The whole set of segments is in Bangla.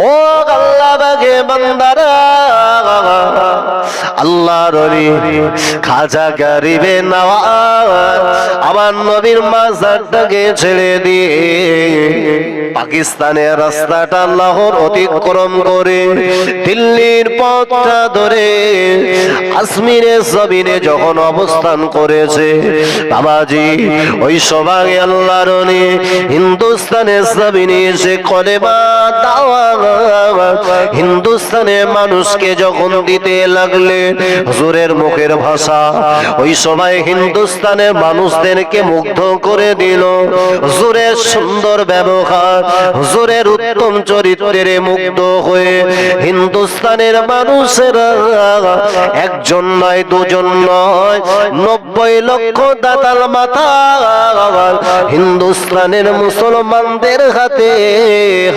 ও আল্লাহ বাগে বান্দারা আল্লাহ রবি খাজা গরিবে নওয়াজ। আমার নবীর মাজারটাকে ছেড়ে দিয়ে পাকিস্তানের রাস্তাটা লাহোর অতিক্রম করে দিল্লির পথটা ধরে কাশ্মীরের জমিনে যখন অবস্থান করেছে, বাবাজি, ওই সবাই আল্লাহ রনি হিন্দুস্তানের জমিনে এসে কলেমা দাওয়া, হিন্দুস্তানের মানুষকে যখন দিতে লাগলে, হুজুরের মুখের ভাষা, ওই সময় হিন্দুস্তানের মানুষদেরকে মুগ্ধ করে দিল। হুজুরের সুন্দর ব্যবহার, হুজুরের উত্তম চরিত্রে মুগ্ধ হয়ে হিন্দুস্তানের মানুষেরা একজন নয়, দুজন নয়, নব্বই লক্ষ দাতাল মাথা হিন্দুস্তানের মুসলমানদের হাতে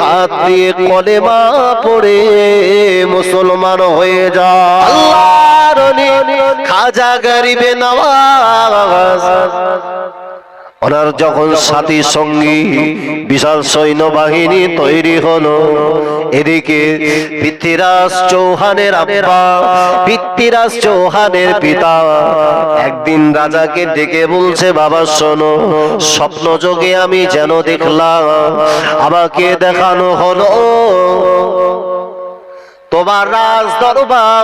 হাত দিয়ে কলেমা পড়ে মুসলমান হয়ে যা। খাজা গরিবে নওয়াজ ওনার যখন সাথী সঙ্গী বিশাল সৈন্যবাহিনী তৈরি হলো, এদিকে পৃথ্বীরাজ চৌহানের আব্বা, পৃথ্বীরাজ চৌহানের পিতা। একদিন রাজাকে ডেকে বলছে, বাবা, শোনো স্বপ্ন যোগে আমি যেন দেখলাম, আমাকে দেখানো হলো। তোমার রাজ দরবার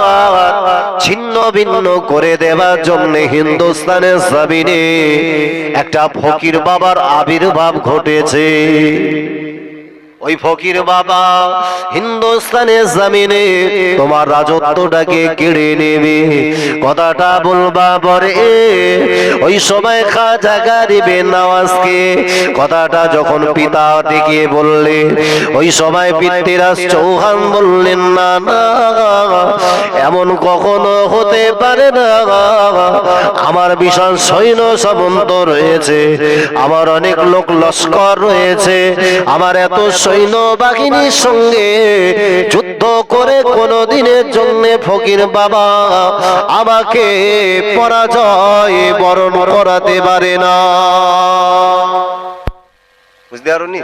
ছিন্ন ভিন্ন করে দেওয়ার জন্য হিন্দুস্তানের জমিনে একটা ফকির বাবার আবির্ভাব ঘটেছে। ওই ফকির বাবা হিন্দুস্তানের জমিনে তোমার রাজত্বটাকে কেড়ে নেবে। কথাটা বলবা পরে। ওই সময় খাজা গারিবে নওয়াজকে কথাটা যখন পিতা ডেকে বললে, ওই সময় পিতৃরাজ চৌহান বললেন, না না, এমন কখনো হতে পারে না। আমার বিশাল সৈন্য সামন্ত রয়েছে আমার অনেক লোক লস্কর রয়েছে আমার এত সৈন্য বাহিনীর সঙ্গে যুদ্ধ করে কোনো দিনের জন্য ফকির বাবা আমাকে পরাজয় বরণ করাতে পারে না। বুঝতে পারুনি?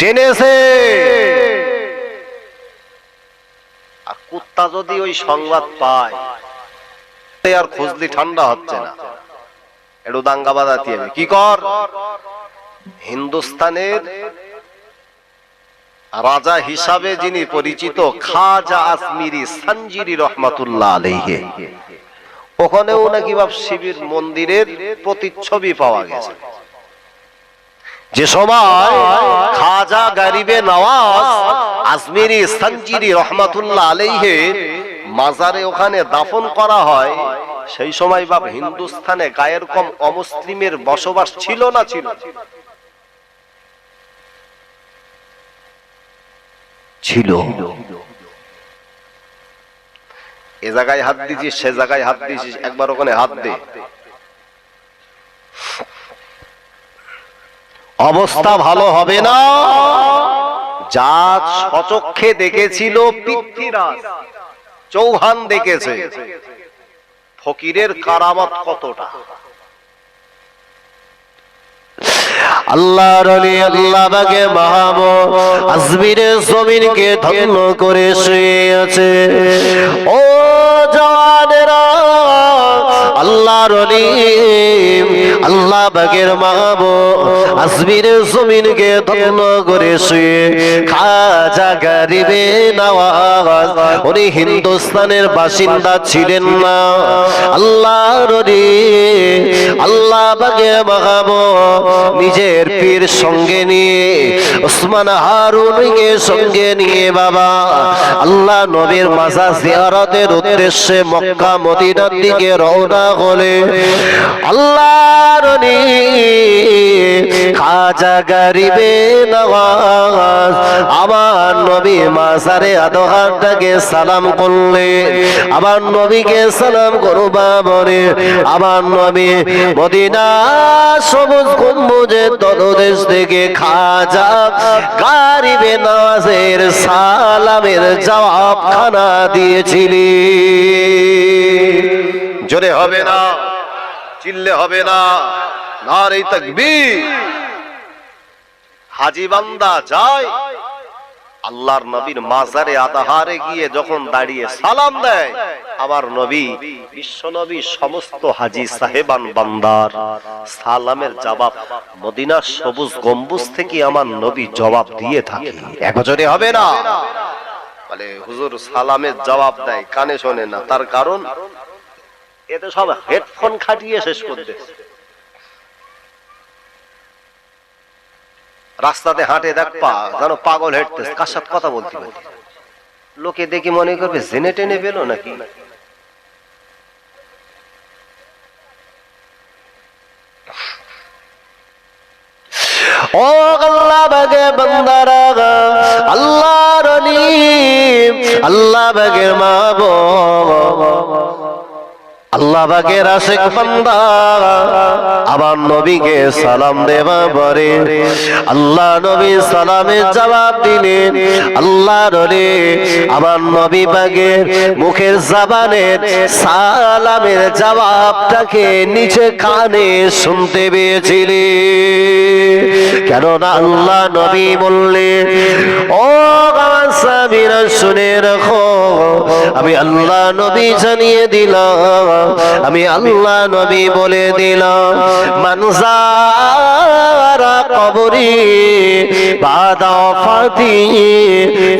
টেনেছে আর কুত্তা যদি ওই সংবাদ পায় আর খুঁজলি ঠান্ডা হচ্ছে না। একটু দাঙ্গা বাজাতে হবে কি কর? হিন্দুস্তানের রাজা হিসাবে যিনি পরিচিত খাজা আসমিরি সঞ্জিরি রহমাতুল্লাহ আলাইহে। ওখানেও নাকি বাপ শিবির মন্দিরের প্রতিচ্ছবি পাওয়া গেছে। যে সময় খাজা গরিবে নওয়াজ আজমিরি সঞ্জিরি রহমাতুল্লাহ আলাইহে মাজারে ওখানে দাফন করা হয়, সেই সময় বাপ হিন্দুস্তানে গায়ের কম অমুসলিমের বসবাস ছিল না ছিল? ছিল। এ জায়গায় হাত দিছিস, সে জায়গায় হাত দিছিস, একবার ওখানে হাত দে। অবস্থা ভালো হবে না। যা সচক্ষে দেখেছিল পৃথ্বীরাজ। চৌহান দেখেছে। ফকিরের কারামত কতটা? আল্লাহর আল্লাহ বাগে মাহব আজমিরের জমিনকে ধন্য করে শুয়ে আছে ও জওয়ানেরা আল্লাহর আলী আল্লাহ বাগের মাহব আজমিরের জমিনকে ধন্য করে শুয়ে। খাজা গরিবে নওয়াজ, উনি হিন্দুস্তানের বাসিন্দা ছিলেন না। আল্লাহর আলী আল্লাহ বাগে মাহব নিজের পীর সঙ্গে নিয়ে ওসমান হারুনকে সঙ্গে নিয়ে বাবা। আল্লাহ নবীর মাসা জিয়ারতের উদ্দেশ্যে মক্কা, মদিনার দিকে রওনা হলে আল্লাহর নি খাজা গরিবে নওয়াজ আমার নবী মাসারে আদহারটাকে সালাম করলে আমার নবীকে সালাম করবা বলে আমার নবী মদিনা সবুজ গম্বুজের তলদেশ থেকে খাজা গারিবে নওয়াজের সালামের জবাব খানা দিয়েছিলি। জোরে হবে না, চিল্লে হবে না, নারে তাকবীর। হাজি বান্দা যায় আল্লাহর নবীর মাজারে আদাহারে গিয়ে যখন দাঁড়িয়ে সালাম দেয়, আমার নবী, বিশ্ব নবী সমস্ত হাজি সাহেবান বান্দার সালামের জবাব মদিনার সবুজ গম্বুজ থেকে আমার নবী জবাব দিয়ে থাকে। একজনে হবে না। বলে, হুজুর, সালামের জবাব দেয়, কানে শোনে না। তার কারণ এতে সব হেডফোন খাটিয়ে শেষ করতে রাস্তাতে হাঁটে দেখ পা, যেন পাগল হেঁটতেছে। কার সাথে কথা বলতে পারি লোকে দেখে মনে করবে জেনে টেনে পেল নাকি? আল্লাহ বাগে বন্দারা মা আল্লাহ বাগের আশেক বান্দা। আবার নবীকে সালাম দেবা পরে আল্লাহ নবী সালামের জবাব দিলেন, আল্লাহ রে আবার নবী বাগের মুখের জবানের সালামের জবাবটাকে নিচে কানে শুনতে পেয়েছিলি কেননা আল্লাহ নবী বললেন, ও আমার শুনে রাখো, আমি আল্লাহ নবী জানিয়ে দিলাম আমি আল্লাহ নবী বলে দিলাম। মানজারা কবরি বাদা ফাতি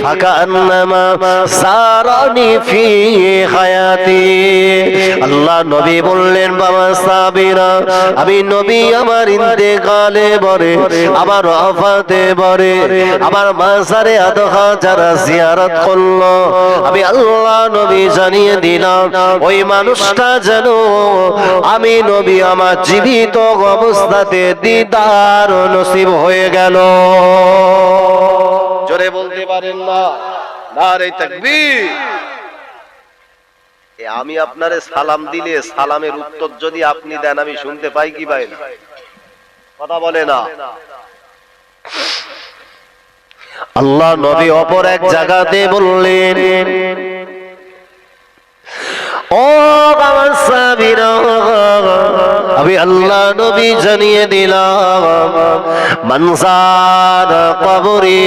ফাকান্নামা সারানি ফি হায়াতি। আল্লাহ নবী বললেন, বাবা সাবিরা আমি নবী আমার ইন্তেকালে বরে আমার অফাতে বরে আমার মাসারে আদহা যারা জিয়ারত করল, আমি আল্লাহ নবী জানিয়ে দিলাম, ওই মানুষটা যেন আমি নবী আমার জীবিত অবস্থাতে দিদার নসিব হয়ে গেল। জোরে বলতে পারেন না। না রে তাকবীর। আমি আপনারে সালাম দিলে সালামের উত্তর যদি আপনি দেন আমি শুনতে পাই কি পাই না। কথা বলে না। আল্লাহ নবী অপর এক জায়গাতে বললেন ও আমার সাবিরা আমি আল্লাহ নবী জানিয়ে দিলাম মনসার কবরে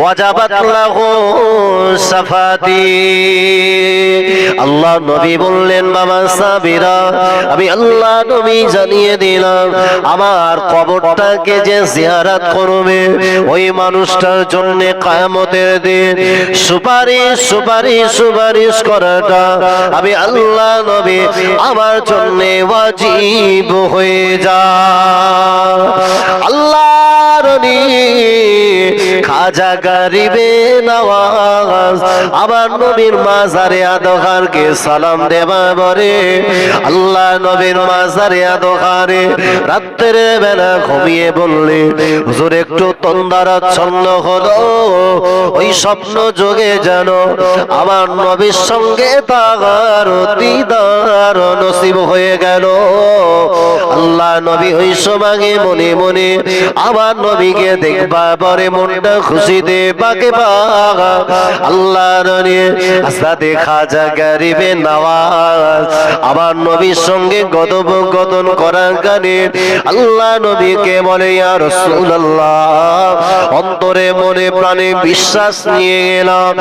ওয়াজাবাত লাহু সাফাতি। আল্লাহ নবী বললেন, বাবা সাবিরা, আমি আল্লাহ নবী জানিয়ে দিলাম, আমার কবরটাকে যে জিয়ারাত করবে, ওই মানুষটার জন্য কায়ামতের দিন সুপারিশ সুপারিশ সুপারিশ করাটা আমি আল্লাহ নবী আমার জন্য ওয়াজিব হয়ে যা। আল্লাহর খাজা গরিবে নওয়াজ, আমার নবীর মাজারে আদহারকে সালাম দেবা বরে। আল্লাহ নবীর মাজারে আদহারে রাত্রের বেলা ঘুমিয়ে বললে, হুজুর, একটু তন্দারাচ্ছন্ন হলো। ওই স্বপ্ন যোগে যেন আমার নবীর সঙ্গে তাগার দিদার নসিব হয়ে গেল। আল্লাহ নবী ওই সমাগে মনে মনে আমার নবীকে দেখবা পরে মনটা খুশিতে পাকে পাগা আল্লাহ রনি আস্তা দেখা যা গরিবে নওয়াজ আমার নবীর সঙ্গে গদন করার গানে আল্লাহ নবীকে বলে, ইয়া রাসূলুল্লাহ, অন্তরে মনে প্রাণে বিশ্বাস নিয়ে গেলাম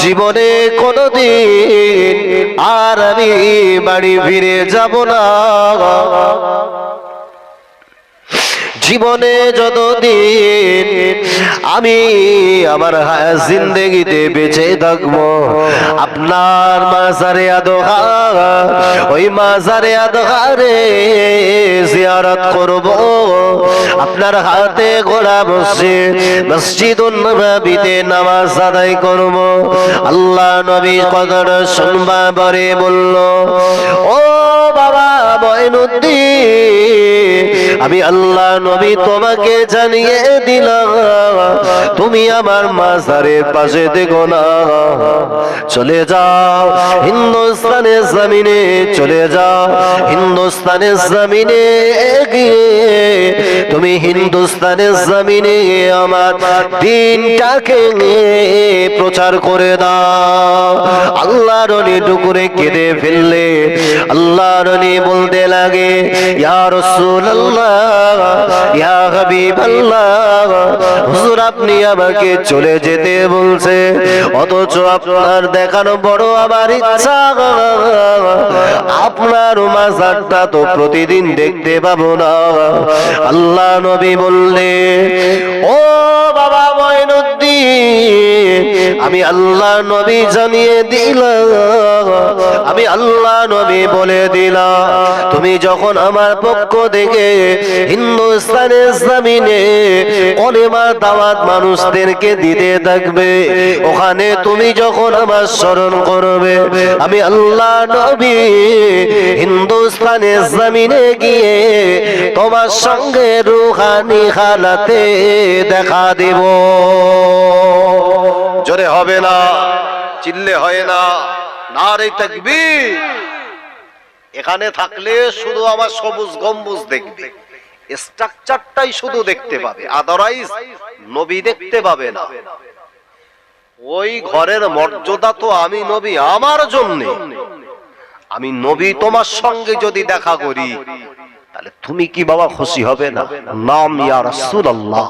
জীবনে কোনদিন আর আমি বাড়ি ফিরে যাব না। জীবনে যতদিন আমি আমার জিন্দগিতে বেঁচে থাকব, আপনার মাজারে আদোহা ওই মাজারে আদোহারে জিয়ারত করব। আপনার হাতে ঘোড়া মসজিদ মসজিদ নবীতে নামাজ আদায় করব। আল্লাহ নবী কদর শুনবা বলল, ও বাবা ময়নুদ্দিন আমি আল্লাহ নবী তোমাকে জানিয়ে দিলাম, তুমি আমার মাজারের পাশে দেখো না। চলে যাও হিন্দুস্তানের জমিনে, চলে যাও হিন্দুস্তানের জমিনে গিয়ে। তুমি হিন্দুস্তানের জমিনে আমার দিনটাকে প্রচার করে দাও। আল্লাহ রনি টুকুরে কেঁদে ফেললে, আল্লাহ রনি বলতে লাগে, ইয়া রাসূলুল্লাহ হুজুর, আপনি আমাকে চলে যেতে বলছে। অথচ আপনার দেখানো বড় আমার ইচ্ছা। আপনার মাজারটা তো প্রতিদিন দেখতে পাবো না। আল্লাহ নবী বললে, ও বাবা ময়নুদ্দিন আমি আল্লাহ নবী জানিয়ে দিলাম। আমি আল্লাহ নবী বলে দিলাম। তুমি যখন আমার পক্ষ থেকে হিন্দুস্তানের জমিনে কলেমার দাওয়াত মানুষদেরকে দিতে থাকবে, ওখানে তুমি যখন আমার স্মরণ করবে, আমি আল্লাহ নবী হিন্দুস্তানের জমিনে গিয়ে তোমার সঙ্গে রুহানি হালাতে দেখা দেব। জোরে হবে না, চিল্লে হয় না না রে তাকবীর। এখানে থাকলে শুধু আমার সবুজ গম্বুজ দেখবে, স্ট্রাকচারটাই শুধু দেখতে পাবে আদারওয়াইজ নবী দেখতে পাবে না। ওই ঘরের মর্যাদা তো আমি নবী আমার জন্য। আমি নবী তোমার সঙ্গে যদি দেখা করি, তাহলে তুমি কি বাবা খুশি হবে না? নাম ইয়া রাসূলুল্লাহ।